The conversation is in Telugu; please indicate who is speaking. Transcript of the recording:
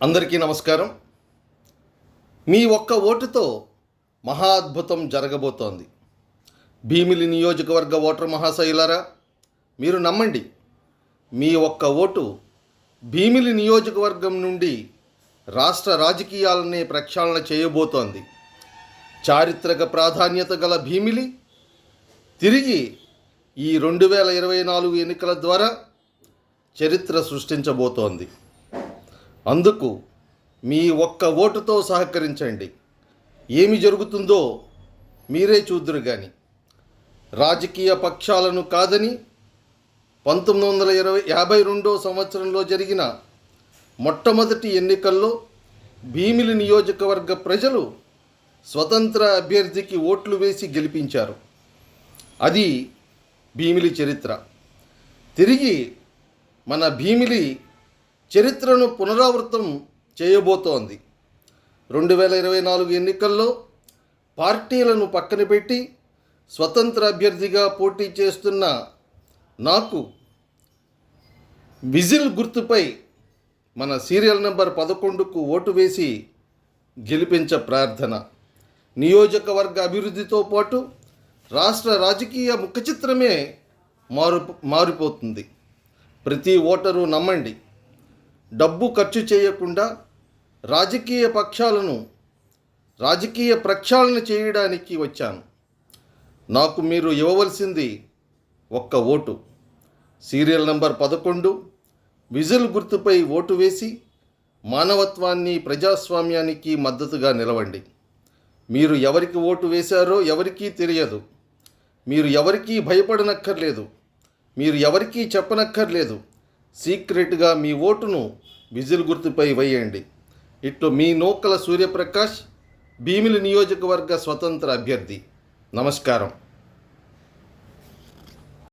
Speaker 1: అందరికీ నమస్కారం. మీ ఒక్క ఓటుతో మహా అద్భుతం జరగబోతోంది. భీమిలి నియోజకవర్గ ఓటర్ మహాశైలారా మీరు నమ్మండి మీ ఒక్క ఓటు భీమిలి నియోజకవర్గం నుండి రాష్ట్ర రాజకీయాలనే ప్రక్షాళన చేయబోతోంది. చారిత్రక ప్రాధాన్యత గల భీమిలి తిరిగి ఈ రెండు వేల ఇరవై నాలుగు ఎన్నికల ద్వారా చరిత్ర సృష్టించబోతోంది. అందుకు మీ ఒక్క ఓటుతో సహకరించండి. ఏమి జరుగుతుందో మీరే చూద్దురు కానీ రాజకీయ పక్షాలను కాదని పంతొమ్మిది వందల ఇరవై యాభై రెండో సంవత్సరంలో జరిగిన మొట్టమొదటి ఎన్నికల్లో భీమిలి నియోజకవర్గ ప్రజలు స్వతంత్ర అభ్యర్థికి ఓట్లు వేసి గెలిపించారు. అది భీమిలి చరిత్ర. తిరిగి మన భీమిలి చరిత్రను పునరావృతం చేయబోతోంది. రెండు వేల ఇరవై నాలుగు ఎన్నికల్లో పార్టీలను పక్కన పెట్టి స్వతంత్ర అభ్యర్థిగా పోటీ చేస్తున్న నాకు విజిల్ గుర్తుపై మన సీరియల్ నెంబర్ పదకొండుకు ఓటు వేసి గెలిపించ ప్రార్థన. నియోజకవర్గ అభివృద్ధితో పాటు రాష్ట్ర రాజకీయ ముఖచిత్రమే మారు మారిపోతుంది. ప్రతి ఓటరు నమ్మండి. డబ్బు ఖర్చు చేయకుండా రాజకీయ పక్షాలను రాజకీయ ప్రక్షాళన చేయడానికి వచ్చాను. నాకు మీరు ఇవ్వవలసింది ఒక్క ఓటు. సీరియల్ నంబర్ పదకొండు విజిల్ గుర్తుపై ఓటు వేసి మానవత్వాన్ని ప్రజాస్వామ్యానికి మద్దతుగా నిలవండి. మీరు ఎవరికి ఓటు వేశారో ఎవరికీ తెలియదు. మీరు ఎవరికీ భయపడనక్కర్లేదు. మీరు ఎవరికీ చెప్పనక్కర్లేదు. సీక్రెట్గా మీ ఓటును విజిల్ గుర్తుపై వేయండి. ఇట్లు మీ నూకల సూర్యప్రకాష్ భీమిలి నియోజకవర్గ స్వతంత్ర అభ్యర్థి. నమస్కారం.